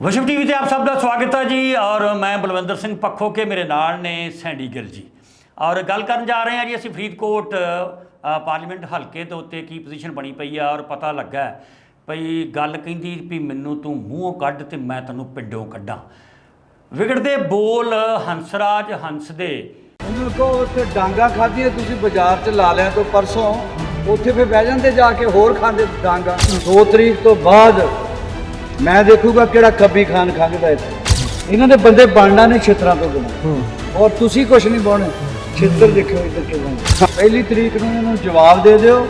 ਵਿਸ਼ਵ ਟੀਵੀ ਤੇ ਆਪ ਸਭ ਦਾ ਸਵਾਗਤ ਹੈ ਜੀ, ਔਰ ਮੈਂ ਬਲਵਿੰਦਰ ਸਿੰਘ ਪੱਖੋ ਕੇ ਮੇਰੇ ਨਾਲ ਨੇ ਸੈਂਡੀ ਗਿੱਲ ਜੀ। ਔਰ ਗੱਲ ਕਰਨ ਜਾ ਰਹੇ ਹਾਂ ਜੀ, ਅਸੀਂ ਫਰੀਦਕੋਟ ਪਾਰਲੀਮੈਂਟ ਹਲਕੇ ਦੇ ਉੱਤੇ ਕੀ ਪੋਜੀਸ਼ਨ ਬਣੀ ਪਈ ਆ, ਔਰ ਪਤਾ ਲੱਗਾ ਹੈ ਭਈ ਗੱਲ ਕਹਿੰਦੀ ਵੀ ਮੈਨੂੰ ਤੂੰ ਮੂੰਹੋਂ ਕੱਢ ਤੇ ਮੈਂ ਤੈਨੂੰ ਪਿੰਡੋਂ ਕੱਢਾਂ। ਵਿਗੜਦੇ ਬੋਲ ਹੰਸਰਾਜ ਹੰਸ ਦੇ। ਉਹਨੂੰ ਕਹੋ ਉੱਥੇ ਡਾਂਗਾ ਖਾਧੀ ਤੁਸੀਂ ਬਾਜ਼ਾਰ 'ਚ ਲਾ ਲਿਆ ਤੋਂ ਪਰਸੋਂ। ਉੱਥੇ ਫੇ ਬਹਿ ਜਾਂਦੇ ਜਾ ਕੇ, ਹੋਰ ਖਾਂਦੇ ਡਾਂਗਾ। 2 ਤਰੀਕ ਤੋਂ ਬਾਅਦ ਮੈਂ ਦੇਖੂਗਾ ਕਿਹੜਾ ਕੱਬੀ ਖਾਨ ਖਾਂਦਾ ਇੱਥੇ। ਇਹਨਾਂ ਦੇ ਬੰਦੇ ਬਣਨਾ ਨੇ ਛਿੱਤਰਾਂ ਤੋਂ ਬਿਨਾਂ। ਔਰ ਤੁਸੀਂ ਕੁਝ ਨਹੀਂ ਪਾਉਣੇ ਛਿੱਤਰ ਦੇਖਿਓ ਇੱਧਰ ਕੇ ਬਣ ਪਹਿਲੀ ਤਰੀਕ ਨੂੰ ਇਹਨਾਂ ਨੂੰ ਜਵਾਬ ਦੇ ਦਿਓ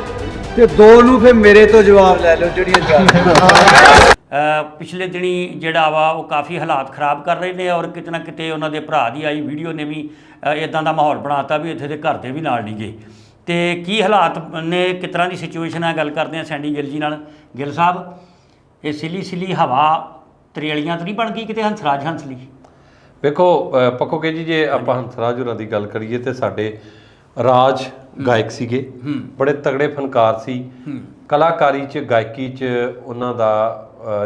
ਤੇ ਦੋ ਨੂੰ ਫੇ ਮੇਰੇ ਤੋਂ ਜਵਾਬ ਲੈ ਲਿਓ ਜਿਹੜੀਆਂ ਪਿਛਲੇ ਦਿਨੀ ਜਿਹੜਾ ਵਾ ਉਹ ਕਾਫੀ ਹਾਲਾਤ ਖਰਾਬ ਕਰ ਰਹੇ ਨੇ ਔਰ ਕਿਤੇ ਨਾ ਕਿਤੇ ਉਹਨਾਂ ਦੇ ਭਰਾ ਦੀ ਆਈ ਵੀਡੀਓ ਨੇ ਵੀ ਇਦਾਂ ਦਾ ਮਾਹੌਲ ਬਣਾਤਾ ਵੀ ਇੱਥੇ ਦੇ ਘਰ ਦੇ ਵੀ ਨਾਲ ਨਹੀਂ ਗਏ। ਤੇ ਕੀ ਹਾਲਾਤ ਨੇ ਕਿਸ ਤਰ੍ਹਾਂ ਦੀ ਸਿਚੁਏਸ਼ਨ ਹੈ? ਗੱਲ ਕਰਦੇ ਆ ਸੈਂਡੀ ਗਿੱਲ ਜੀ ਨਾਲ। ਗਿੱਲ ਸਾਹਿਬ ਇਹ ਸਿਲੀ ਸਿਲੀ ਹਵਾ ਤਰੇਲੀਆਂ ਤਾਂ ਨਹੀਂ ਬਣ ਗਈ ਕਿਤੇ ਹੰਸਰਾਜ ਹੰਸਲੀ ਵੇਖੋ ਪੱਕੋ ਕੇ ਜੀ ਜੇ ਆਪਾਂ ਹੰਸਰਾਜ ਹੋਰਾਂ ਦੀ ਗੱਲ ਕਰੀਏ ਤੇ ਸਾਡੇ ਰਾਜ ਗਾਇਕ ਸੀਗੇ। ਬੜੇ ਤਗੜੇ ਫਨਕਾਰ ਸੀ। ਕਲਾਕਾਰੀ ਚ ਗਾਇਕੀ ਚ ਉਹਨਾਂ ਦਾ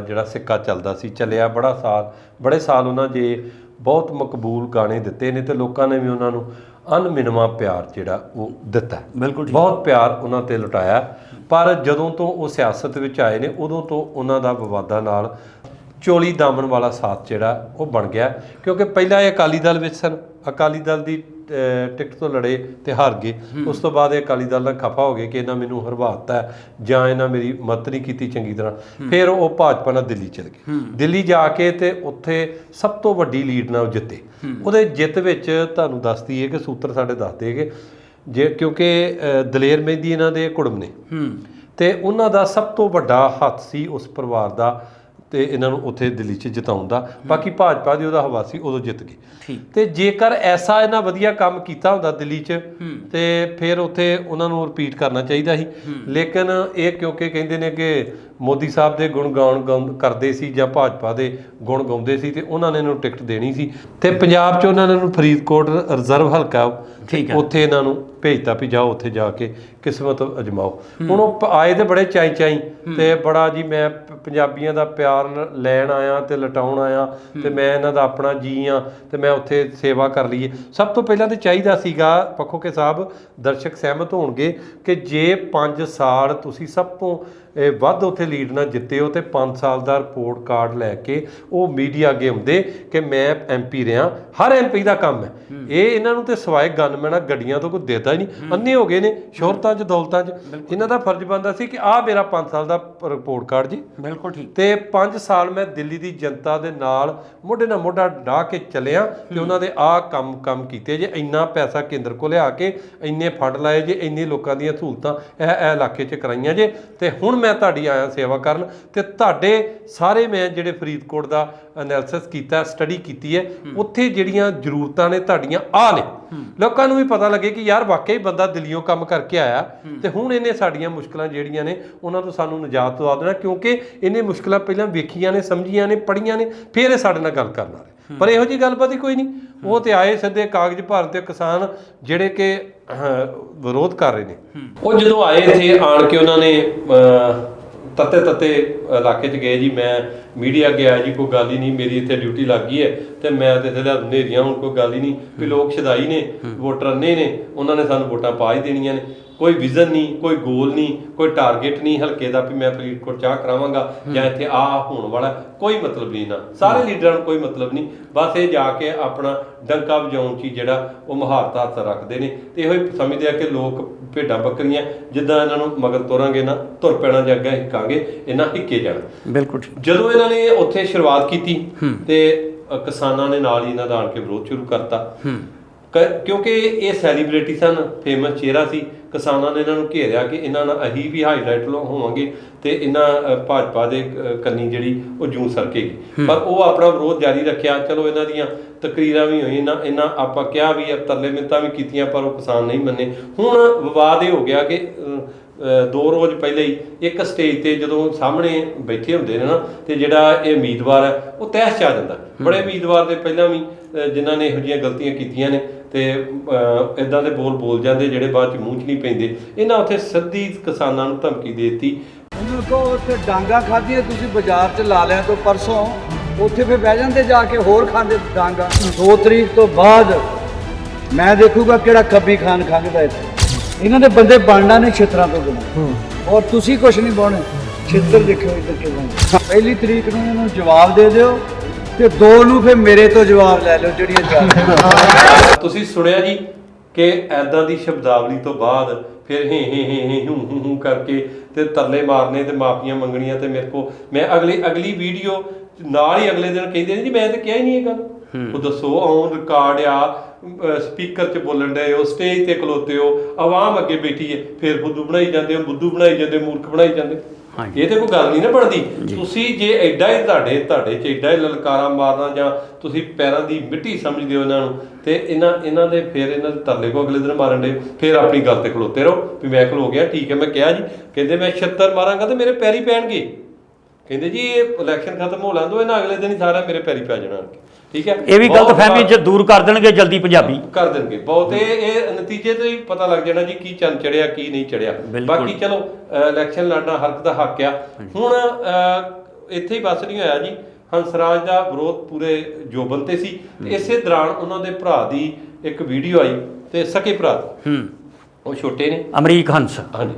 ਜਿਹੜਾ ਸਿੱਕਾ ਚੱਲਦਾ ਸੀ ਚੱਲਿਆ ਬੜਾ ਸਾਲ ਬੜੇ ਸਾਲ ਉਹਨਾਂ ਜੇ ਬਹੁਤ ਮਕਬੂਲ ਗਾਣੇ ਦਿੱਤੇ ਨੇ ਤੇ ਲੋਕਾਂ ਨੇ ਵੀ ਉਹਨਾਂ ਨੂੰ ਅਨਮਿਨਵਾ ਪਿਆਰ ਜਿਹੜਾ ਉਹ ਦਿੱਤਾ ਬਿਲਕੁਲ। ਬਹੁਤ ਪਿਆਰ ਉਹਨਾਂ ਤੇ ਲੁਟਾਇਆ। ਪਰ ਜਦੋਂ ਤੋਂ ਉਹ ਸਿਆਸਤ ਵਿੱਚ ਆਏ ਨੇ ਉਦੋਂ ਤੋਂ ਉਹਨਾਂ ਦਾ ਵਿਵਾਦਾਂ ਨਾਲ ਚੋਲੀ ਦਾਮਨ ਵਾਲਾ ਸਾਥ ਜਿਹੜਾ ਉਹ ਬਣ ਗਿਆ। ਕਿਉਂਕਿ ਪਹਿਲਾਂ ਇਹ ਅਕਾਲੀ ਦਲ ਵਿੱਚ ਸਨ। ਅਕਾਲੀ ਦਲ ਦੀ ਟਿਕਟ ਤੋਂ ਲੜੇ ਤੇ ਹਾਰ ਗਏ। ਉਸ ਤੋਂ ਬਾਅਦ ਇਹ ਅਕਾਲੀ ਦਲ ਨਾਲ ਖਫਾ ਹੋ ਗਏ ਕਿ ਇਹਨਾਂ ਮੈਨੂੰ ਹਰਵਾਤਾ ਜਾਂ ਇਹਨਾਂ ਮੇਰੀ ਮਦਦ ਨਹੀਂ ਕੀਤੀ ਚੰਗੀ ਤਰ੍ਹਾਂ। ਫਿਰ ਉਹ ਭਾਜਪਾ ਨਾਲ ਦਿੱਲੀ ਚਲੇ ਗਏ। ਦਿੱਲੀ ਜਾ ਕੇ ਤੇ ਉੱਥੇ ਸਭ ਤੋਂ ਵੱਡੀ ਲੀਡ ਨਾਲ ਜਿੱਤੇ। ਉਹਦੇ ਜਿੱਤ ਵਿੱਚ ਤੁਹਾਨੂੰ ਦੱਸਦੀ ਹੈ ਕਿ ਸੂਤਰ ਸਾਡੇ ਦੱਸਦੇ ਕਿ ਜੇ ਕਿਉਂਕਿ ਦਲੇਰ ਮਹਿੰਦੀ ਇਹਨਾਂ ਦੇ ਕੁੜਮ ਨੇ। ਤੇ ਉਹਨਾਂ ਦਾ ਸਭ ਤੋਂ ਵੱਡਾ ਹੱਥ ਸੀ ਉਸ ਪਰਿਵਾਰ ਦਾ ਤੇ ਇਹਨਾਂ ਨੂੰ ਉੱਥੇ ਦਿੱਲੀ 'ਚ ਜਿਤਾਉਣ ਦਾ। ਬਾਕੀ ਭਾਜਪਾ ਦੀ ਉਹਦਾ ਹਵਾ ਸੀ ਉਦੋਂ ਜਿੱਤ ਗਏ ਤੇ ਜੇਕਰ ਐਸਾ ਇਹਨਾਂ ਵਧੀਆ ਕੰਮ ਕੀਤਾ ਹੁੰਦਾ ਦਿੱਲੀ 'ਚ ਤੇ ਫਿਰ ਉੱਥੇ ਉਹਨਾਂ ਨੂੰ ਰਿਪੀਟ ਕਰਨਾ ਚਾਹੀਦਾ ਸੀ। ਲੇਕਿਨ ਇਹ ਕਿਉਂਕਿ ਕਹਿੰਦੇ ਨੇ ਕਿ ਮੋਦੀ ਸਾਹਿਬ ਦੇ ਗੁਣ ਗਾਉਣ ਗਾਉਂ- ਕਰਦੇ ਸੀ ਜਾਂ ਭਾਜਪਾ ਦੇ ਗੁਣ ਗਾਉਂਦੇ ਸੀ ਤੇ ਉਹਨਾਂ ਨੇ ਇਹਨੂੰ ਟਿਕਟ ਦੇਣੀ ਸੀ। ਤੇ ਪੰਜਾਬ 'ਚ ਉਹਨਾਂ ਨੇ ਇਹਨੂੰ ਫਰੀਦਕੋਟ ਰਿਜ਼ਰਵ ਹਲਕਾ ਠੀਕ ਹੈ। ਉੱਥੇ ਇਹਨਾਂ ਨੂੰ ਭੇਜਤਾ ਵੀ ਜਾਓ ਉੱਥੇ ਜਾ ਕੇ ਕਿਸਮਤ ਅਜਮਾਓ। ਹੁਣ ਉਹ ਆਏ ਤੇ ਬੜੇ ਚਾਈ ਚਾਈ ਤੇ ਬੜਾ ਜੀ ਮੈਂ ਪੰਜਾਬੀਆਂ ਦਾ ਪਿਆਰ ਲੈਣ ਆਇਆ ਤੇ ਲਟਾਉਣ ਆਇਆ ਤੇ ਮੈਂ ਇਹਨਾਂ ਦਾ ਆਪਣਾ ਜੀ ਆ ਤੇ ਮੈਂ ਉੱਥੇ ਸੇਵਾ ਕਰ ਲਈਏ। ਸਭ ਤੋਂ ਪਹਿਲਾਂ ਤੇ ਚਾਹੀਦਾ ਸੀਗਾ ਪੱਖੋ ਕੇ ਸਾਹਿਬ ਦਰਸ਼ਕ ਸਹਿਮਤ ਹੋਣਗੇ ਕਿ ਜੇ 5 ਸਾਲ ਤੁਸੀਂ ਸਭ ਤੋਂ ਵੱਧ ਉੱਥੇ ਲੀਡ ਨਾਲ ਜਿੱਤੇ ਹੋ ਤੇ 5 ਸਾਲ ਦਾ ਰਿਪੋਰਟ ਕਾਰਡ ਲੈ ਕੇ ਉਹ ਮੀਡੀਆ ਅੱਗੇ ਹੁੰਦੇ ਕਿ ਮੈਂ ਐਮਪੀ ਰਿਆਂ ਹਰ ਐਮਪੀ ਦਾ ਕੰਮ ਹੈ। ਇਹ ਇਹਨਾਂ ਨੂੰ ਤੇ ਸਵਾਏ ਗਨਮੈਨਾਂ ਗੱਡੀਆਂ ਤੋਂ ਕੋਈ ਦੇਦਾ ਹੀ ਨਹੀਂ। ਅੰਨੇ ਹੋ ਗਏ ਨੇ ਸ਼ੋਹਰਤਾਂ 'ਚ ਦੌਲਤਾਂ 'ਚ। ਇਹਨਾਂ ਦਾ ਫਰਜ਼ ਬਣਦਾ ਸੀ ਕਿ ਆਹ ਮੇਰਾ 5 ਸਾਲ ਦਾ ਰਿਪੋਰਟ ਕਾਰਡ ਜੀ। ਬਿਲਕੁਲ ਠੀਕ। ਤੇ 5 ਸਾਲ ਮੈਂ ਦਿੱਲੀ ਦੀ ਜਨਤਾ ਦੇ ਨਾਲ ਮੋਢੇ ਨਾਲ ਮੋਢਾ ਢਾ ਕੇ ਚੱਲਿਆ ਤੇ ਉਹਨਾਂ ਦੇ ਆਹ ਕੰਮ ਕੰਮ ਕੀਤੇ ਜੇ। ਇੰਨਾ ਪੈਸਾ ਕੇਂਦਰ ਕੋਲ ਲਿਆ ਕੇ ਇੰਨੇ ਫੰਡ ਲਾਏ ਜੇ ਇੰਨੇ ਲੋਕਾਂ ਦੀਆਂ ਸਹੂਲਤਾਂ ਇਹ ਇਹ ਇਲਾਕੇ 'ਚ ਕਰਾਈਆਂ ਜੇ। ਤੇ ਹੁਣ ਮੈਂ ਤੁਹਾਡੀ ਆਇਆ ਸੇਵਾ ਕਰਨ ਤੇ ਤੁਹਾਡੇ ਸਾਰੇ ਮੈਂ ਜਿਹੜੇ ਫਰੀਦਕੋਟ ਦਾ ਐਨਾਲਿਸਿਸ ਕੀਤਾ ਸਟੱਡੀ ਕੀਤੀ ਹੈ ਉੱਥੇ ਜਿਹੜੀਆਂ ਜ਼ਰੂਰਤਾਂ ਨੇ ਤੁਹਾਡੀਆਂ ਆ ਨੇ। ਲੋਕਾਂ ਨੂੰ ਵੀ ਪਤਾ ਲੱਗੇ ਕਿ ਯਾਰ ਵਾਕਈ ਬੰਦਾ ਦਿੱਲੀੋਂ ਕੰਮ ਕਰਕੇ ਆਇਆ ਤੇ ਹੁਣ ਇਹਨੇ ਸਾਡੀਆਂ ਮੁਸ਼ਕਲਾਂ ਜਿਹੜੀਆਂ ਨੇ ਉਹਨਾਂ ਤੋਂ ਸਾਨੂੰ ਨਿਜਾਤ ਦਵਾ ਦੇਣਾ ਕਿਉਂਕਿ ਇਹਨੇ ਮੁਸ਼ਕਲਾਂ ਪਹਿਲਾਂ ਵੇਖੀਆਂ ਨੇ ਸਮਝੀਆਂ ਨੇ ਪੜ੍ਹੀਆਂ ਨੇ ਫਿਰ ਇਹ ਸਾਡੇ ਨਾਲ ਗੱਲ ਕਰਨ ਪਰ ਇਹੋ ਜੀ ਗੱਲਬਾਤ ਹੀ ਕੋਈ ਨਹੀਂ। ਉਹ ਤੇ ਆਏ ਸਿੱਧੇ ਕਾਗਜ਼ ਭਰਨ ਤੇ ਕਿਸਾਨ ਜਿਹੜੇ ਕਿ ਵਿਰੋਧ ਕਰ ਰਹੇ ਨੇ। ਉਹ ਜਦੋਂ ਆਏ ਇੱਥੇ ਆਣ ਕੇ ਉਹਨਾਂ ਨੇ ਤੱਤੇ ਤੱਤੇ ਇਲਾਕੇ 'ਚ ਗਏ ਜੀ ਮੈਂ ਮੀਡੀਆ ਆਇਆ ਜੀ ਕੋਈ ਗੱਲ ਹੀ ਨਹੀਂ ਮੇਰੀ ਇੱਥੇ ਡਿਊਟੀ ਲੱਗ ਗਈ ਹੈ ਤੇ ਮੈਂ ਤੇ ਇੱਥੇ ਦਾ ਹਨੇਰੀਆਂ ਹੁਣ ਕੋਈ ਗੱਲ ਹੀ ਨਹੀਂ ਵੀ ਲੋਕ ਸ਼ਦਾਈ ਨੇ ਵੋਟਰ ਅੰਨੇ ਨੇ ਉਹਨਾਂ ਨੇ ਸਾਨੂੰ ਵੋਟਾਂ ਪਾ ਹੀ ਦੇਣੀਆਂ ਨੇ। ਕੋਈ ਵਿਜ਼ਨ ਨਹੀਂ ਕੋਈ ਗੋਲ ਨਹੀਂ ਕੋਈ ਟਾਰਗੇਟ ਨਹੀਂ ਹਲਕੇ ਦਾ ਵੀ ਮੈਂ ਫਰੀਦਕੋਟ ਚਾਹ ਕਰਾਵਾਂਗਾ ਜਾਂ ਇੱਥੇ ਆ ਹੋਣ ਵਾਲਾ ਕੋਈ ਮਤਲਬ ਨਹੀਂ ਨਾ। ਸਾਰੇ ਲੀਡਰਾਂ ਨੂੰ ਕੋਈ ਮਤਲਬ ਨਹੀਂ। ਬਸ ਇਹ ਜਾ ਕੇ ਆਪਣਾ ਡੰਕਾ ਵਜਾਉਣ 'ਚ ਜਿਹੜਾ ਉਹ ਮਹਾਰਤ ਹੱਥ ਰੱਖਦੇ ਨੇ ਤੇ ਇਹੋ ਹੀ ਸਮਝਦੇ ਆ ਕਿ ਲੋਕ ਭੇਡਾਂ ਬੱਕਰੀਆਂ ਜਿੱਦਾਂ ਇਹਨਾਂ ਨੂੰ ਮਗਰ ਤੋਰਾਂਗੇ ਨਾ ਤੁਰ ਪੈਣਾ ਜਾਂ ਅੱਗੇ ਹਿੱਕਾਂਗੇ ਇਹਨਾਂ ਹਿੱਕੇ ਜਾਣਾ। ਬਿਲਕੁਲ ਜਦੋਂ ਇਹਨਾਂ ਨੇ ਉੱਥੇ ਸ਼ੁਰੂਆਤ ਕੀਤੀ ਤੇ ਕਿਸਾਨਾਂ ਨੇ ਨਾਲ ਹੀ ਇਹਨਾਂ ਦਾ ਆਣ ਕੇ ਵਿਰੋਧ ਸ਼ੁਰੂ ਕਰਤਾ। ਕ- ਕਿਉਂਕਿ ਇਹ ਸੈਲੀਬ੍ਰਿਟੀ ਸਨ ਫੇਮਸ ਚਿਹਰਾ ਸੀ ਕਿਸਾਨਾਂ ਨੇ ਇਹਨਾਂ ਨੂੰ ਘੇਰਿਆ ਕਿ ਇਹਨਾਂ ਨਾਲ ਅਹੀ ਵੀ ਹਾਈਲਾਈਟ ਹੋਵਾਂਗੇ ਤੇ ਇਹਨਾਂ ਅ, ਭਾਜਪਾ ਦੇ ਅ, ਕੰਨੀ ਜਿਹੜੀ ਉਹ ਜੂੰ ਸਰਕੇਗੀ। ਪਰ ਉਹ ਆਪਣਾ ਵਿਰੋਧ ਜਾਰੀ ਰੱਖਿਆ ਚਲੋ ਇਹਨਾਂ ਦੀਆਂ ਤਕਰੀਰਾਂ ਵੀ ਹੋਈਆਂ ਇਹਨਾਂ ਇਹਨਾਂ ਆਪਾਂ ਕਿਹਾ ਵੀ ਆ ਤਰਲੇ ਮਿੰਤਾਂ ਵੀ ਕੀਤੀਆਂ ਪਰ ਉਹ ਕਿਸਾਨ ਨਹੀਂ ਮੰਨੇ। ਹੁਣ ਵਿਵਾਦ ਇਹ ਹੋ ਗਿਆ ਕਿ ਅ, ਦੋ ਰੋਜ਼ ਪਹਿਲੇ ਹੀ ਇੱਕ ਸਟੇਜ ਤੇ ਜਦੋਂ ਸਾਹਮਣੇ ਬੈਠੇ ਹੁੰਦੇ ਨੇ ਨਾ ਤੇ ਜਿਹੜਾ ਇਹ ਉਮੀਦਵਾਰ ਹੈ ਉਹ ਤਹਿਸ 'ਚ ਆ ਜਾਂਦਾ ਬੜੇ ਉਮੀਦਵਾਰ ਦੇ ਪਹਿਲਾਂ ਵੀ ਜਿਨ੍ਹਾਂ ਨੇ ਇਹੋ ਜਿਹੀਆਂ ਗਲਤੀਆਂ ਕੀਤੀਆਂ ਨੇ ਤੇ ਇਦਾਂ ਦੇ ਬੋਲ ਬੋਲ ਜਾਂਦੇ ਜਿਹੜੇ ਬਾਅਦ ਚ ਮੂੰਹ 'ਚ ਨਹੀਂ ਪੈਂਦੇ। ਇਹਨਾਂ ਉੱਥੇ ਸਿੱਧੀ ਕਿਸਾਨਾਂ ਨੂੰ ਧਮਕੀ ਦੇ ਦਿੱਤੀ। ਉਹਨੂੰ ਕਹੋ ਉੱਥੇ ਡਾਂਗਾ ਖਾਧੀਆਂ ਤੁਸੀਂ ਬਾਜ਼ਾਰ 'ਚ ਲਾ ਲਿਆ ਤੋਂ ਪਰਸੋਂ ਉੱਥੇ ਫਿਰ ਬਹਿ ਜਾਂਦੇ ਜਾ ਕੇ ਹੋਰ ਖਾਂਦੇ ਡਾਂਗਾ। 2 ਤਰੀਕ ਤੋਂ ਬਾਅਦ ਮੈਂ ਦੇਖੂਗਾ ਕਿਹੜਾ ਖੱਬੀ ਖਾਨ ਖਾਂਦਾ ਇੱਥੇ। ਇਹਨਾਂ ਦੇ ਬੰਦੇ ਬਣਨਾ ਨਹੀਂ ਛਿੱਤਰਾਂ ਤੋਂ ਬਿਨਾਂ। ਔਰ ਤੁਸੀਂ ਕੁਝ ਨਹੀਂ ਪਾਉਣੇ ਛਿੱਤਰ ਦੇਖਿਓ ਇੱਧਰ ਕਿਵੇਂ ਪਹਿਲੀ ਤਰੀਕ ਨੂੰ ਇਹਨਾਂ ਨੂੰ ਜਵਾਬ ਦੇ ਦਿਓ ਤੇ ਦੋ ਨੂੰ ਫਿਰ ਮੇਰੇ ਤੋਂ ਜਵਾਬ ਲੈ ਲਿਓ ਜਿਹੜੀਆਂ ਚਾਹੀਦੀਆਂ ਤੁਸੀਂ ਸੁਣਿਆ ਜੀ ਕਿ ਐਦਾਂ ਦੀ ਸ਼ਬਦਾਵਲੀ ਤੋਂ ਬਾਅਦ ਫਿਰ ਹੇ ਹੇ ਹੇ ਹੇ ਹੂੰ ਹੂੰ ਹੂੰ ਕਰਕੇ ਤੇ ਤਰਲੇ ਮਾਰਨੇ ਤੇ ਮਾਫੀਆਂ ਮੰਗਣੀਆਂ ਤੇ ਮੇਰੇ ਕੋ ਮੈਂ ਅਗਲੀ ਅਗਲੀ ਵੀਡੀਓ ਨਾਲ ਹੀ ਅਗਲੇ ਦਿਨ ਕਹਿੰਦੇ ਨੇ ਜੀ ਮੈਂ ਤਾਂ ਕਿਹਾ ਹੀ ਨਹੀਂ ਇਹ ਗੱਲ। ਉਹ ਦੱਸੋ ਔਨ ਰਿਕਾਰਡ ਆ ਸਪੀਕਰ 'ਚ ਬੋਲਣ ਡਏ ਹੋ ਸਟੇਜ ਤੇ ਖਲੋਤੇ ਹੋ ਆਵਾਮ ਅੱਗੇ ਬੈਠੀ ਹੈ ਫਿਰ ਬੁੱਧੂ ਬਣਾਈ ਜਾਂਦੇ ਹੋ ਬੁੱਧੂ ਬਣਾਈ ਜਾਂਦੇ ਮੂਰਖ ਬਣਾਈ ਜਾਂਦੇ। ਇਹ ਤੇ ਕੋਈ ਗੱਲ ਨਹੀਂ ਨਾ ਬਣਦੀ। ਤੁਸੀਂ ਜੇ ਐਡਾ ਹੀ ਤੁਹਾਡੇ ਤੁਹਾਡੇ ਚ ਐਡਾ ਹੀ ਲਲਕਾਰਾ ਮਾਰਨਾ ਜਾਂ ਤੁਸੀਂ ਪੈਰਾਂ ਦੀ ਮਿੱਟੀ ਸਮਝਦੇ ਹੋ ਇਹਨਾਂ ਨੂੰ ਤੇ ਇਹਨਾਂ ਇਹਨਾਂ ਦੇ ਫਿਰ ਇਹਨਾਂ ਦੇ ਤਰਲੇ ਕੋ ਅਗਲੇ ਦਿਨ ਮਾਰਨ ਦੇ ਫਿਰ ਆਪਣੀ ਗੱਲ ਤੇ ਖਲੋਤੇ ਰਹੋ ਵੀ ਮੈਂ ਖਲੋ ਗਿਆ ਠੀਕ ਹੈ ਮੈਂ ਕਿਹਾ ਜੀ ਕਹਿੰਦੇ ਮੈਂ 76 ਮਾਰਾਂਗਾ ਤੇ ਮੇਰੇ ਪੈਰੀ ਪੈਣਗੇ। ਕਹਿੰਦੇ ਜੀ ਇਹ ਇਲੈਕਸ਼ਨ ਖਤਮ ਹੋ ਲੈਣ ਦੋ ਇਹਨਾਂ ਅਗਲੇ ਦਿਨ ਹੀ ਸਾਰਾ ਮੇਰੇ ਪੈਰੀ ਪੈ ਜਾਣਾ। ਠੀਕ ਹੈ? ਇਹ ਵੀ ਗਲਤ ਫਹਿਮੀ ਚ ਦੂਰ ਕਰ ਦੇਣਗੇ ਜਲਦੀ ਪੰਜਾਬੀ। ਕਰ ਦੇਣਗੇ। ਬਹੁਤ ਇਹ ਇਹ ਨਤੀਜੇ ਤੋਂ ਹੀ ਪਤਾ ਲੱਗ ਜਾਣਾ ਜੀ ਕੀ ਚੰਨ ਚੜਿਆ ਕੀ ਨਹੀਂ ਚੜਿਆ। ਬਾਕੀ ਚਲੋ ਇਲੈਕਸ਼ਨ ਲੜਨਾ ਹਰ ਇੱਕ ਦਾ ਹੱਕ ਆ। ਹੁਣ ਇੱਥੇ ਹੀ ਬਸ ਨਹੀਂ ਹੋਇਆ ਜੀ। ਹੰਸਰਾਜ ਦਾ ਵਿਰੋਧ ਪੂਰੇ ਜੋਬਨ ਤੇ ਸੀ। ਇਸੇ ਦੌਰਾਨ ਉਹਨਾਂ ਦੇ ਭਰਾ ਦੀ ਇੱਕ ਵੀਡੀਓ ਆਈ ਤੇ ਸਕੇ ਭਰਾ। ਹੂੰ। ਉਹ ਛੋਟੇ ਨੇ। ਅਮਰੀਕ ਹੰਸ। ਹਾਂਜੀ।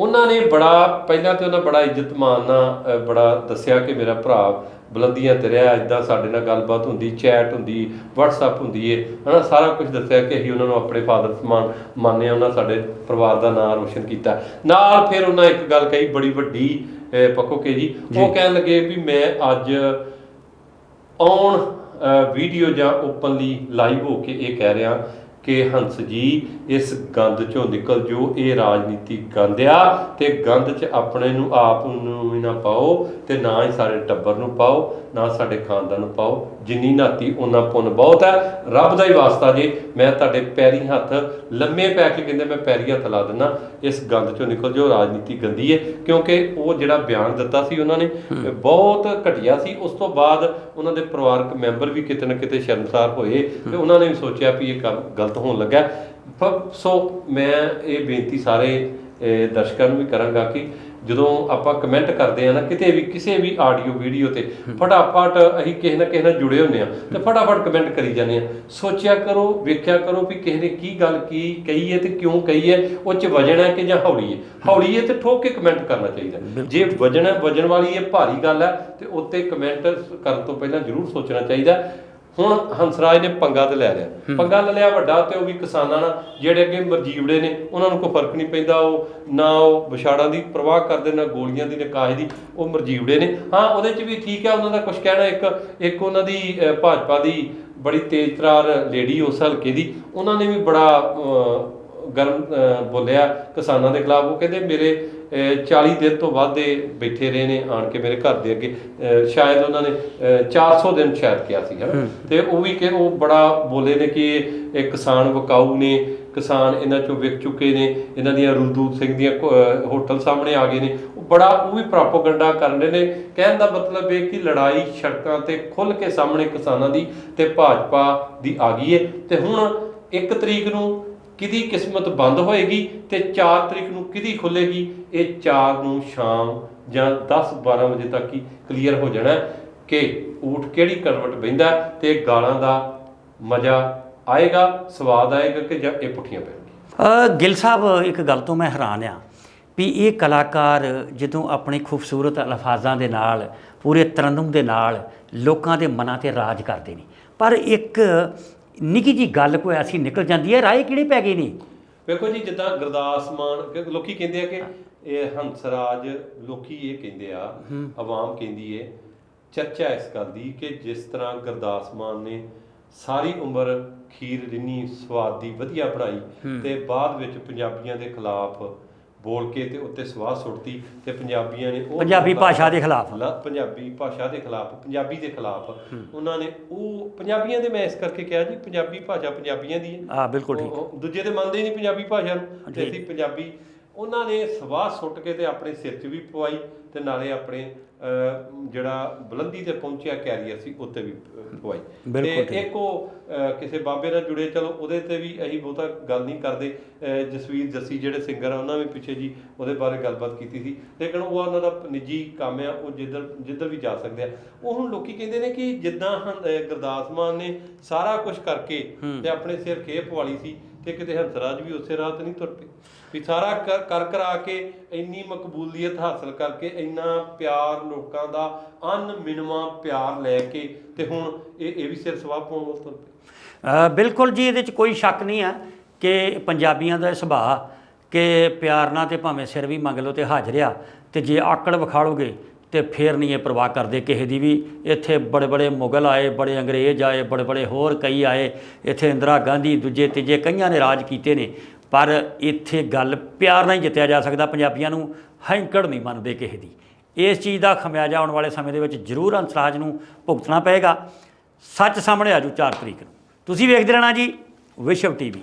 ਉਹਨਾਂ ਨੇ ਬੜਾ ਪਹਿਲਾਂ ਤੇ ਉਹਨਾਂ ਬੜਾ ਇੱਜ਼ਤ ਮਾਨ ਨਾਲ ਬੜਾ ਦੱਸਿਆ ਕਿ ਮੇਰਾ ਭਰਾ ਬੁਲੰਦੀਆਂ ਤੇ ਰਿਹਾ ਇਦਾਂ ਸਾਡੇ ਨਾਲ ਗੱਲਬਾਤ ਹੁੰਦੀ ਚੈਟ ਹੁੰਦੀ WhatsApp ਹੁੰਦੀ ਏ ਹਨਾ ਸਾਰਾ ਕੁਝ ਦੱਸਿਆ ਕਿ ਅਸੀਂ ਉਹਨਾਂ ਨੂੰ ਆਪਣੇ ਫਾਦਰ ਸਮਾਨ ਮੰਨਿਆ ਉਹਨਾਂ ਸਾਡੇ ਪਰਿਵਾਰ ਦਾ ਨਾਮ ਰੋਸ਼ਨ ਕੀਤਾ। ਨਾਲ ਫਿਰ ਉਹਨਾਂ ਇੱਕ ਗੱਲ ਕਹੀ ਬੜੀ ਵੱਡੀ ਪੱਕੋ ਕੇ ਜੀ ਉਹ ਕਹਿਣ ਲੱਗੇ ਵੀ ਮੈਂ ਅੱਜ ਔਨ ਵੀਡੀਓ ਜਾਂ ਓਪਨਲੀ ਲਾਈਵ ਹੋ ਕੇ ਇਹ ਕਹਿ ਰਿਹਾ ਕਿ ਹੰਸ ਜੀ, ਇਸ ਗੰਦ ਚੋਂ ਨਿਕਲ ਜੋ, ਇਹ ਰਾਜਨੀਤੀ ਗੰਦ ਆ, ਤੇ ਗੰਦ 'ਚ ਆਪਣੇ ਨੂੰ ਆਪ ਨੂੰ ਵੀ ਨਾ ਪਾਓ, ਤੇ ਨਾ ਹੀ ਸਾਰੇ ਟੱਬਰ ਨੂੰ ਪਾਓ। ਨਾ ਸਾਡੇ ਖਾਨਦਾਨ ਨੂੰ ਪਾਓ ਜਿੰਨੀ ਨਾਤੀ ਉਹਨਾਂ ਪੁੰਨ ਬਹੁਤ ਹੈ। ਰੱਬ ਦਾ ਹੀ ਵਾਸਤਾ ਜੀ ਮੈਂ ਤੁਹਾਡੇ ਪੈਰੀ ਹੱਥ ਲੰਮੇ ਪੈ ਕੇ ਕਹਿੰਦੇ ਮੈਂ ਪੈਰੀ ਹੱਥ ਲਾ ਦਿੰਦਾ ਇਸ ਗੰਦ ਚੋਂ ਨਿਕਲ ਜੋ ਰਾਜਨੀਤੀ ਗੰਦੀ ਹੈ ਕਿਉਂਕਿ ਉਹ ਜਿਹੜਾ ਬਿਆਨ ਦਿੱਤਾ ਸੀ ਉਹਨਾਂ ਨੇ ਬਹੁਤ ਘਟੀਆ ਸੀ। ਉਸ ਤੋਂ ਬਾਅਦ ਉਹਨਾਂ ਦੇ ਪਰਿਵਾਰਕ ਮੈਂਬਰ ਵੀ ਕਿਤੇ ਨਾ ਕਿਤੇ ਸ਼ਰਮਸਾਰ ਹੋਏ ਤੇ ਉਹਨਾਂ ਨੇ ਵੀ ਸੋਚਿਆ ਵੀ ਇਹ ਕੰਮ ਗਲਤ ਹੋਣ ਲੱਗਾ। ਸੋ ਮੈਂ ਇਹ ਬੇਨਤੀ ਸਾਰੇ ਦਰਸ਼ਕਾਂ ਨੂੰ ਵੀ ਕਰਾਂਗਾ ਕਿ ਜਦੋਂ ਆਪਾਂ ਕਮੈਂਟ ਕਰਦੇ ਆ ਨਾ ਕਿਤੇ ਵੀ ਕਿਸੇ ਵੀ ਆਡੀਓ ਵੀਡੀਓ ਤੇ ਫਟਾਫਟ ਅਸੀਂ ਕਿਸੇ ਨਾ ਕਿਸੇ ਨਾਲ ਜੁੜੇ ਹੁੰਨੇ ਆ ਤੇ ਫਟਾਫਟ ਕਮੈਂਟ ਕਰੀ ਜਾਂਦੇ ਆ ਸੋਚਿਆ ਕਰੋ ਵੇਖਿਆ ਕਰੋ ਵੀ ਕਿਸੇ ਨੇ ਕੀ ਗੱਲ ਕੀ ਕਹੀ ਹੈ ਤੇ ਕਿਉਂ ਕਹੀ ਹੈ ਉਹ ਚ ਵਜਣ ਹੈ ਕਿ ਜਾਂ ਹੌਲੀ ਹੈ? ਹੌਲੀ ਹੈ ਤੇ ਠੋਕ ਕੇ ਕਮੈਂਟ ਕਰਨਾ ਚਾਹੀਦਾ ਜੇ ਵਜਣ ਹੈ ਵਜਣ ਵਾਲੀ ਇਹ ਭਾਰੀ ਗੱਲ ਹੈ ਤੇ ਉੱਤੇ ਕਮੈਂਟ ਕਰਨ ਤੋਂ ਪਹਿਲਾਂ ਜ਼ਰੂਰ ਸੋਚਣਾ ਚਾਹੀਦਾ ਹੁਣ ਹੰਸਰਾਜ ਨੇ ਪੰਗਾ ਤੇ ਲੈ ਲਿਆ। ਪੰਗਾ ਲੈ ਲਿਆ ਵੱਡਾ ਤੇ ਉਹ ਵੀ ਕਿਸਾਨਾਂ ਨਾਲ ਜਿਹੜੇ ਅੱਗੇ ਮਰਜੀਵੜੇ ਨੇ ਉਹਨਾਂ ਨੂੰ ਕੋਈ ਫ਼ਰਕ ਨਹੀਂ ਪੈਂਦਾ ਉਹ ਨਾ ਉਹ ਵਿਛਾੜਾਂ ਦੀ ਪ੍ਰਵਾਹ ਕਰਦੇ ਨਾ ਗੋਲੀਆਂ ਦੀ ਨਾ ਕਾਸ਼ ਦੀ ਉਹ ਮਰਜੀਵੜੇ ਨੇ। ਹਾਂ ਉਹਦੇ ਚ ਵੀ ਠੀਕ ਹੈ ਉਹਨਾਂ ਦਾ ਕੁਝ ਕਹਿਣਾ ਇੱਕ ਇੱਕ ਉਹਨਾਂ ਦੀ ਭਾਜਪਾ ਦੀ ਬੜੀ ਤੇਜ਼ ਤਰਾਰ ਲੇਡੀ ਉਸ ਹਲਕੇ ਦੀ ਉਹਨਾਂ ਨੇ ਵੀ ਬੜਾ ਗਰਮ ਬੋਲਿਆ ਕਿਸਾਨਾਂ ਦੇ ਖਿਲਾਫ। ਉਹ ਕਹਿੰਦੇ ਮੇਰੇ ਅਹ, 40 ਦਿਨ ਤੋਂ ਵੱਧ ਦੇ ਬੈਠੇ ਰਹੇ ਨੇ ਆਣ ਕੇ ਮੇਰੇ ਘਰ ਦੇ ਅੱਗੇ। ਸ਼ਾਇਦ ਉਹਨਾਂ ਨੇ ਅਹ, 400 ਦਿਨ ਸ਼ਾਇਦ ਕਿਹਾ ਸੀ ਹਨਾ? ਤੇ ਉਹ ਵੀ ਕਿ ਉਹ ਬੜਾ ਬੋਲੇ ਨੇ ਕਿ ਇਹ ਕਿਸਾਨ ਵਕਾਊ ਨੇ ਕਿਸਾਨ ਇਹਨਾਂ ਚੋਂ ਵਿਕ ਚੁੱਕੇ ਨੇ ਇਹਨਾਂ ਦੀਆਂ ਰੁਲਦੂਤ ਸਿੰਘ ਦੀਆਂ ਹੋਟਲ ਸਾਹਮਣੇ ਆ ਗਏ ਨੇ। ਉਹ ਬੜਾ ਉਹ ਵੀ ਪ੍ਰੋਪਗੈਂਡਾ ਕਰਨ ਰਹੇ ਨੇ। ਕਹਿਣ ਦਾ ਮਤਲਬ ਇਹ ਕਿ ਲੜਾਈ ਸੜਕਾਂ ਤੇ ਖੁੱਲ ਕੇ ਸਾਹਮਣੇ ਕਿਸਾਨਾਂ ਦੀ ਤੇ ਭਾਜਪਾ ਦੀ ਆ ਗਈ ਹੈ ਤੇ ਹੁਣ 1 ਤਰੀਕ ਨੂੰ ਕਿਹਦੀ ਕਿਸਮਤ ਬੰਦ ਹੋਏਗੀ ਤੇ 4 ਤਰੀਕ ਨੂੰ ਕਿਹਦੀ ਖੁੱਲੇਗੀ? ਇਹ 4 ਨੂੰ ਸ਼ਾਮ ਜਾਂ 10 12 ਵਜੇ ਤੱਕ ਹੀ ਕਲੀਅਰ ਹੋ ਜਾਣਾ ਕਿ ਊਠ ਕਿਹੜੀ ਕਰਵਟ ਬਹਿੰਦਾ ਹੈ ਤੇ ਗਾਲਾਂ ਦਾ ਮਜ਼ਾ ਆਏਗਾ ਸਵਾਦ ਆਏਗਾ ਕਿ ਜਾਂ ਇਹ ਪੁੱਠੀਆਂ ਪੈਣਗੀਆਂ? ਅ, ਗਿੱਲ ਸਾਹਿਬ ਇੱਕ ਗੱਲ ਤੋਂ ਮੈਂ ਹੈਰਾਨ ਆ ਵੀ ਇਹ ਕਲਾਕਾਰ ਜਦੋਂ ਆਪਣੇ ਖੂਬਸੂਰਤ ਅਲਫਾਜ਼ਾਂ ਦੇ ਨਾਲ ਪੂਰੇ ਤਰਨਮ ਦੇ ਨਾਲ ਲੋਕਾਂ ਦੇ ਮਨਾਂ ਤੇ ਰਾਜ ਕਰਦੇ ਨੇ। ਪਰ ਇੱਕ ਨਿੱਕੀ ਜੀ ਗੱਲ ਕੋਈ ਐਸੀ ਨਿਕਲ ਜਾਂਦੀ ਹੈ ਰਾਏ ਕਿਹੜੇ ਪੈ ਗਏ ਨੇ ਵੇਖੋ ਜੀ ਜਿੱਦਾਂ ਗੁਰਦਾਸ ਮਾਨ ਲੋਕੀ ਕਹਿੰਦੇ ਆ ਕਿ ਇਹ ਹੰਸਰਾਜ ਲੋਕੀ ਇਹ ਕਹਿੰਦੇ ਆ ਆਵਾਮ ਕਹਿੰਦੀ ਏ ਚਰਚਾ ਇਸ ਗੱਲ ਦੀ ਕਿ ਜਿਸ ਤਰ੍ਹਾਂ ਗੁਰਦਾਸ ਮਾਨ ਨੇ ਸਾਰੀ ਉਮਰ ਖੀਰ ਰਿੰਨੀ ਸਵਾਦੀ ਵਧੀਆ ਬਣਾਈ ਤੇ ਬਾਅਦ ਵਿੱਚ ਪੰਜਾਬੀਆਂ ਦੇ ਖਿਲਾਫ ਬੋਲ ਕੇ ਤੇ ਉੱਤੇ ਸਵਾਹ ਸੁੱਟਤੀ ਤੇ ਪੰਜਾਬੀਆਂ ਨੇ ਉਹ ਪੰਜਾਬੀ ਭਾਸ਼ਾ ਦੇ ਖਿਲਾਫ। ਪੰਜਾਬੀ ਭਾਸ਼ਾ ਦੇ ਖਿਲਾਫ ਪੰਜਾਬੀ ਦੇ ਖਿਲਾਫ। ਉਹਨਾਂ ਨੇ ਉਹ ਪੰਜਾਬੀਆਂ ਦੇ ਮੈਂ ਇਸ ਕਰਕੇ ਕਿਹਾ ਜੀ ਪੰਜਾਬੀ ਭਾਸ਼ਾ ਪੰਜਾਬੀਆਂ ਦੀ ਹੈ। ਆ ਬਿਲਕੁਲ ਠੀਕ। ਦੂਜੇ ਤੇ ਮੰਨਦੇ ਹੀ ਨਹੀਂ ਪੰਜਾਬੀ ਭਾਸ਼ਾ ਨੂੰ। ਤੇ ਅਸੀਂ ਪੰਜਾਬੀ ਉਹਨਾਂ ਨੇ ਸਵਾਹ ਸੁੱਟ ਕੇ ਤੇ ਆਪਣੇ ਸਿਰ 'ਚ ਵੀ ਪਵਾਈ ਤੇ ਨਾਲੇ ਆਪਣੇ ਜਿਹੜਾ ਬੁਲੰਦੀ ਤੇ ਪਹੁੰਚਿਆ ਕੈਰੀਅਰ ਸੀ ਉੱਤੇ ਵੀ ਪਵਾਈ। ਤੇ ਇੱਕ ਉਹ ਕਿਸੇ ਬਾਬੇ ਨਾਲ ਜੁੜੇ ਚਲੋ ਉਹਦੇ ਤੇ ਵੀ ਅਸੀਂ ਬਹੁਤਾ ਗੱਲ ਨਹੀਂ ਕਰਦੇ ਜਸਵੀਰ ਜੱਸੀ ਜਿਹੜੇ ਸਿੰਗਰ ਆ ਉਹਨਾਂ ਵੀ ਪਿੱਛੇ ਜੀ ਉਹਦੇ ਬਾਰੇ ਗੱਲਬਾਤ ਕੀਤੀ ਸੀ। ਲੇਕਿਨ ਉਹ ਉਹਨਾਂ ਦਾ ਨਿੱਜੀ ਕੰਮ ਆ ਉਹ ਜਿੱਧਰ ਜਿੱਧਰ ਵੀ ਜਾ ਸਕਦੇ ਆ। ਉਹ ਹੁਣ ਲੋਕੀ ਕਹਿੰਦੇ ਨੇ ਕਿ ਜਿੱਦਾਂ ਗੁਰਦਾਸ ਮਾਨ ਨੇ ਸਾਰਾ ਕੁਝ ਕਰਕੇ ਤੇ ਆਪਣੇ ਸਿਰ ਖੇਪ ਵਾਲੀ ਸੀ ਤੇ ਕਿਤੇ ਹੰਸਰਾਜ ਵੀ ਉਸੇ ਰਾਹ ਤੇ ਨਹੀਂ ਤੁਰ ਪਏ। ਵੀ ਸਾਰਾ ਕਰ ਕਰ ਕਰਾ ਕੇ ਇੰਨੀ ਮਕਬੂਲੀਅਤ ਹਾਸਲ ਕਰਕੇ ਇੰਨਾ ਪਿਆਰ ਲੋਕਾਂ ਦਾ ਅਨਮਿਨਵਾ ਪਿਆਰ ਲੈ ਕੇ ਤੇ ਹੁਣ ਇਹ ਇਹ ਵੀ ਸਿਰ ਸਵਾਹ ਪਾਉਣ ਵੱਲ ਤੁਰ ਪਏ। ਬਿਲਕੁਲ ਜੀ, ਇਹਦੇ 'ਚ ਕੋਈ ਸ਼ੱਕ ਨਹੀਂ ਆ ਕਿ ਪੰਜਾਬੀਆਂ ਦਾ ਸੁਭਾਅ ਕਿ ਪਿਆਰ ਨਾਲ ਤੇ ਭਾਵੇਂ ਸਿਰ ਵੀ ਮੰਗ ਲਓ ਤੇ ਹਾਜ਼ਰ ਆ, ਤੇ ਜੇ ਆਕੜ ਵਿਖਾਲੋਗੇ ਤੇ ਫੇਰ ਨਹੀਂ ਇਹ ਪਰਵਾਹ ਕਰਦੇ ਕਿਸੇ ਦੀ ਵੀ। ਇੱਥੇ ਬੜੇ ਬੜੇ ਮੁਗਲ ਆਏ, ਬੜੇ ਅੰਗਰੇਜ਼ ਆਏ, ਬੜੇ ਬੜੇ ਹੋਰ ਕਈ ਆਏ। ਇੱਥੇ ਇੰਦਰਾ ਗਾਂਧੀ, ਦੂਜੇ, ਤੀਜੇ ਕਈਆਂ ਨੇ ਰਾਜ ਕੀਤੇ ਨੇ। ਪਰ ਇੱਥੇ ਗੱਲ ਪਿਆਰ ਨਾਲ ਹੀ ਜਿੱਤਿਆ ਜਾ ਸਕਦਾ ਪੰਜਾਬੀਆਂ ਨੂੰ, ਹੈਂਕੜ ਨਹੀਂ ਮੰਨਦੇ ਕਿਸੇ ਦੀ। ਇਸ ਚੀਜ਼ ਦਾ ਖਮਿਆਜਾ ਆਉਣ ਵਾਲੇ ਸਮੇਂ ਦੇ ਵਿੱਚ ਜ਼ਰੂਰ ਅੰਸਰਾਜ ਨੂੰ ਭੁਗਤਣਾ ਪਏਗਾ। ਸੱਚ ਸਾਹਮਣੇ ਆਜੂ 4 ਤਰੀਕ ਨੂੰ। ਤੁਸੀਂ ਵੇਖਦੇ ਰਹਿਣਾ ਜੀ, ਵਿਸ਼ਵ ਟੀਵੀ।